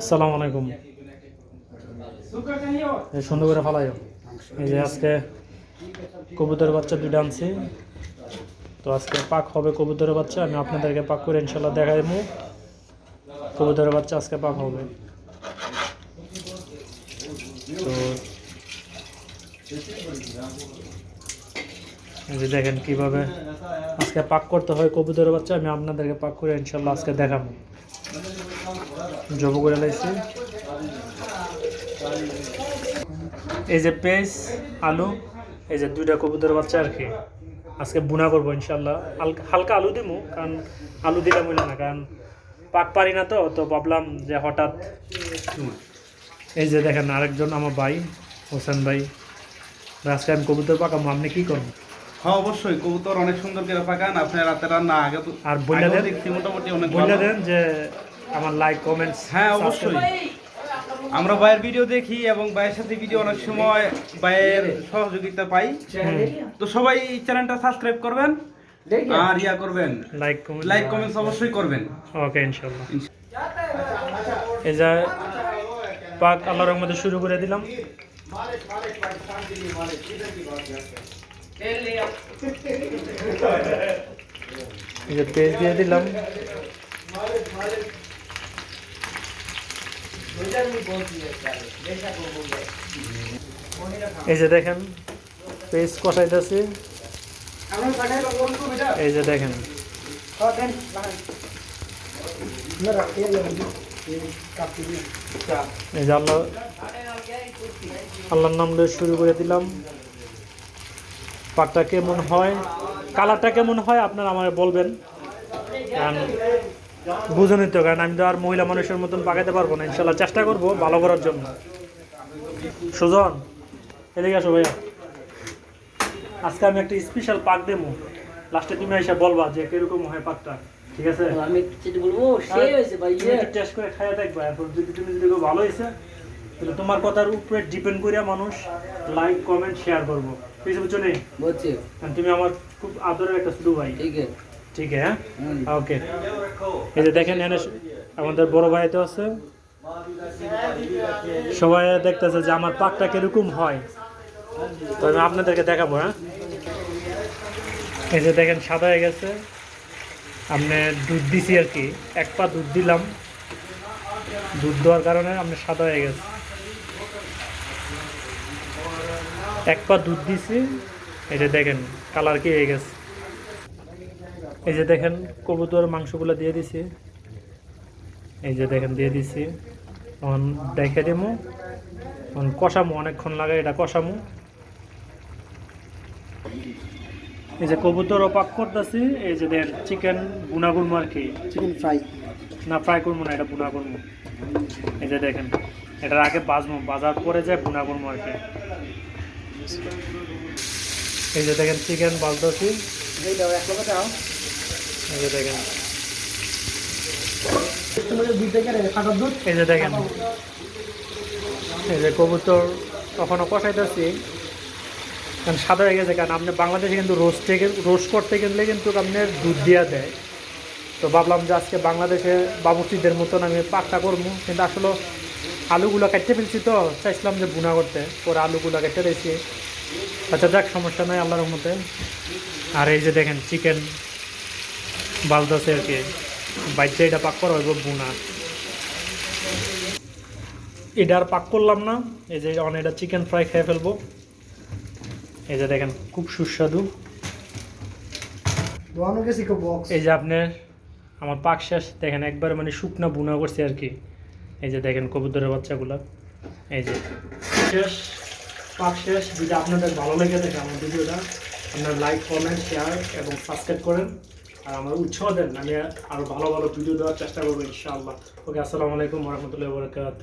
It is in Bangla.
আসসালামু আলাইকুম। সুন্দর করে ফালাইও এই যে আজকে কবুতরের বাচ্চা দুইটা আনছি। তো আজকে পাক হবে কবুতরের বাচ্চা, আমি আপনাদেরকে পাক করে ইনশাল্লাহ দেখাই দেবো কবুতরের বাচ্চা আজকে পাক হবে। তো যে দেখেন কীভাবে আজকে পাক করতে হয় কবুতরের বাচ্চা, আমি আপনাদেরকে পাক করে ইনশাল্লাহ আজকে দেখাবো জব করে লাইছি এই যে পেঁয়াজ আলু এই যে দুইটা কবুতরের বাচ্চা আর কি আজকে বুনা করব ইনশাল্লাহ হালকা আলু দিমু কারণ আলু দিলে না কারণ পাক পারি না তো তো ভাবলাম যে হঠাৎ এই যে দেখেন আরেকজন আমার ভাই হোসেন ভাই আজকে আমি কবুতর পাকাবো আপনি কি করব হ্যাঁ অবশ্যই কবুতর অনেক সুন্দর করে পাকান আপনি রাতে রান্না আগে আর বইলা দেন? মোটামুটি অনেক বলে ভালো। দেন যে আমার লাইক কমেন্টস হ্যাঁ অবশ্যই। আমরা ভাইয়ের ভিডিও দেখি এবং ভাইয়ের সাথে ভিডিও অনেক সময় ভাইয়ের সহযোগিতা পাই। তো সবাই চ্যানেলটা সাবস্ক্রাইব করবেন আর ইয়া করবেন। লাইক কমেন্ট লাইক কমেন্টস অবশ্যই করবেন। ওকে ইনশাল্লাহ এই যে পাক আল্লাহর রহমতে শুরু করে দিলাম। এই যে পেজ দিয়ে দিলাম। এই যে দেখেন পেজ কষাইতেছি। এই যে দেখেন। এই যে আল্লাহ আল্লাহর নাম দিয়ে শুরু করে দিলাম। পাকটা কেমন হয়? কালারটা কেমন হয়? আপনারা আমাকে বলবেন। কারণ বুঝুনই তো কারণ আমি তো আর মহিলা মানুষের মতন পাকাতে পারব না। ইনশাল্লাহ চেষ্টা করব ভালো করার জন্য। সুজন এদিকে আসো ভাইয়া। আজকে আমি একটা স্পেশাল পাক দেবো। লাস্টে তুমি এসে বলবা যে কীরকম হয় পাকটা ঠিক আছে? আমি যেটা বলব সেই হয়েছে ভাই একটু টেস্ট করে খাইয়া দেখবা। এরপর যদি তুমি যদি ভালো হয়েছে তাহলে তোমার কথার উপরে ডিপেন্ড করিয়া মানুষ লাইক কমেন্ট শেয়ার করব। কিছু বুঝছ নেই বলছি তুমি আমার খুব আদরের একটা ছোট ভাই। ঠিক আছে। ঠিক হ্যাঁ? ওকে। এই যে দেখেন এনে আমাদের বড় ভাই তো আছে। সবাই দেখতেছে যে আমার পাকটা কীরকম হয়। তো আমি আপনাদেরকে দেখাবো হ্যাঁ? এই যে দেখেন সাদা হয়ে গেছে। আপনি দুধ দিছি আর কি। এক পা দুধ দিলাম। দুধ দেওয়ার কারণে আপনি সাদা হয়ে গেছে। এক পা দুধ দিছি। এই যে দেখেন কালার কি হয়ে গেছে। এই যে দেখেন কবুতর মাংসগুলো দিয়ে দিছি। এই যে দেখেন দিয়ে দিছি। তখন দেখে দিমু। তখন কষামু অনেকক্ষণ লাগে এটা কষামু। এই যে কবুতর পাক করতেছি। এই যে দেখেন চিকেন বুনা করব আর কি। Chicken fry. না ফ্রাই করব না এটা বুনা করব এই যে দেখেন এটার আগে বাজবো বাজার পরে যায় বুনা করব আর কি। এই যে দেখেন চিকেন বাজতেছি। দেখেন। এই যে দেখেন। এই যে কবুতর কখনো কষাইতেছি। কারণ সাদা হয়ে গেছে, কারণ আপনি বাংলাদেশে কিন্তু রোস্ট থেকে রোস্ট করতে গেলে কিন্তু আপনার দুধ দিয়া দেয়। তো ভাবলাম যে আজকে বাংলাদেশে বাবুচিদের মতন আমি পাকটা করব। কিন্তু আসলে আলুগুলো কেটে ফেলছি তো, চাইছিলাম যে বুনা করতে। পরে আলুগুলো কেটে দিয়েছি। আচ্ছা যাক, সমস্যা নাই, আল্লাহর মতে আর এই যে দেখেন, চিকেন বালদাসে আর কি। বাইরে এটা পাক করা হইব বুনা। এটা আর পাক করলাম না। এই যে অনেক এটা চিকেন ফ্রাই খেয়ে ফেলব। এই যে দেখেন খুব সুস্বাদু। এই যে আপনার আমার পাক শেষ। দেখেন একবার মানে শুকনা বুনা করছে আর কি। এই যে দেখেন কবুতরের বাচ্চাগুলো। এই যে শেষ পাক শেষ। যদি আপনাদের ভালো লেগে থাকে আমার ভিডিওটা আপনারা লাইক কমেন্ট শেয়ার এবং সাবস্ক্রাইব করেন। আর আমার উৎসাহ দেন, আমি আরও ভালো ভালো ভিডিও দেওয়ার চেষ্টা করব, ইনশাআল্লাহ। ওকে, আসসালামু আলাইকুম রহমতুল্লাহ বরকাত